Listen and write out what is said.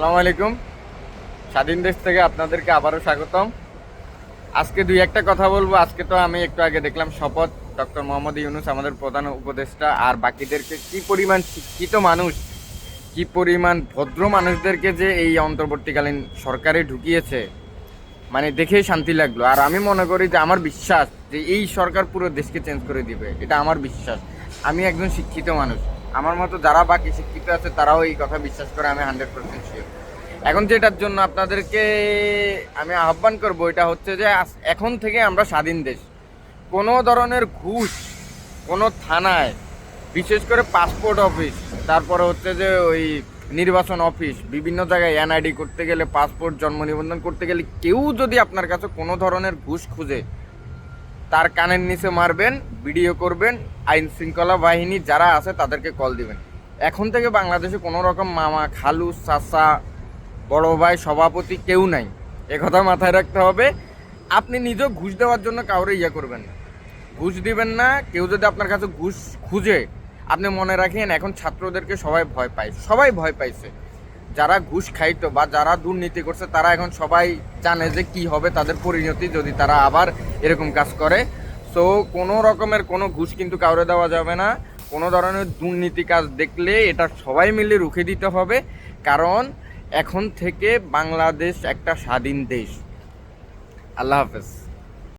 আসসালামু আলাইকুম। স্বাধীন দেশ থেকে আপনাদেরকে আবারও স্বাগতম। আজকে দুই একটা কথা বলব। আজকে তো আমি একটু আগে দেখলাম শপথ ডক্টর মোহাম্মদ ইউনুস আমাদের প্রধান উপদেষ্টা। আর বাকিদেরকে কি পরিমাণ শিক্ষিত মানুষ, কি পরিমাণ ভদ্র মানুষদেরকে যে এই অন্তর্বর্তীকালীন সরকারে ঢুকিয়েছে মানে দেখেই শান্তি লাগল। আর আমি মনে করি যে আমার বিশ্বাস যে এই সরকার পুরো দেশকে চেঞ্জ করে দিবে। এটা আমার বিশ্বাস। আমি একজন শিক্ষিত মানুষ। আমার মতো যারা বাকি শিক্ষিত আছে, তারাও এই কথা বিশ্বাস করে, আমি হান্ড্রেড পার্সেন্ট শিওর এখন যেটার জন্য আপনাদেরকে আমি আহ্বান করব, এটা হচ্ছে যে এখন থেকে আমরা স্বাধীন দেশ। কোনো ধরনের ঘুষ, কোনো থানায়, বিশেষ করে পাসপোর্ট অফিস তারপরে হচ্ছে যে ওই নির্বাচন অফিস বিভিন্ন জায়গায় এনআইডি করতে গেলে পাসপোর্ট জন্ম নিবন্ধন করতে গেলে কেউ যদি আপনার কাছে কোনো ধরনের ঘুষ খুঁজে তার কানের নিচে মারবেন, ভিডিও করবেন, আইন শৃঙ্খলা বাহিনী যারা আছে তাদেরকে কল দিবেন। এখন থেকে বাংলাদেশে কোনো রকম মামা, খালু, চাচা, বড় ভাই, সভাপতি কেউ নাই। কথা মাথায় রাখতে হবে। আপনি নিজেও ঘুষ দেওয়ার জন্য কাউরে ইয়ে করবেন না। ঘুষ দিবেন না, কেউ যদি আপনার কাছে ঘুষ খুঁজে, আপনি মনে রাখেন এখন ছাত্রদেরকে সবাই ভয় পায়, সবাই ভয় পাইছে। যারা ঘুষ খাইতো বা যারা দুর্নীতি করছে, তারা এখন সবাই জানে যে কি হবে, তাদের পরিণতি যদি তারা আবার এরকম কাজ করে। সো কোনো রকমের কোনো ঘুষ কিন্তু কাউরে দেওয়া যাবে না। কোনো ধরনের দুর্নীতি কাজ দেখলে এটা সবাই মিলে রুখে দিতে হবে। কারণ এখন থেকে বাংলাদেশ একটা স্বাধীন দেশ। আল্লাহ হাফেজ।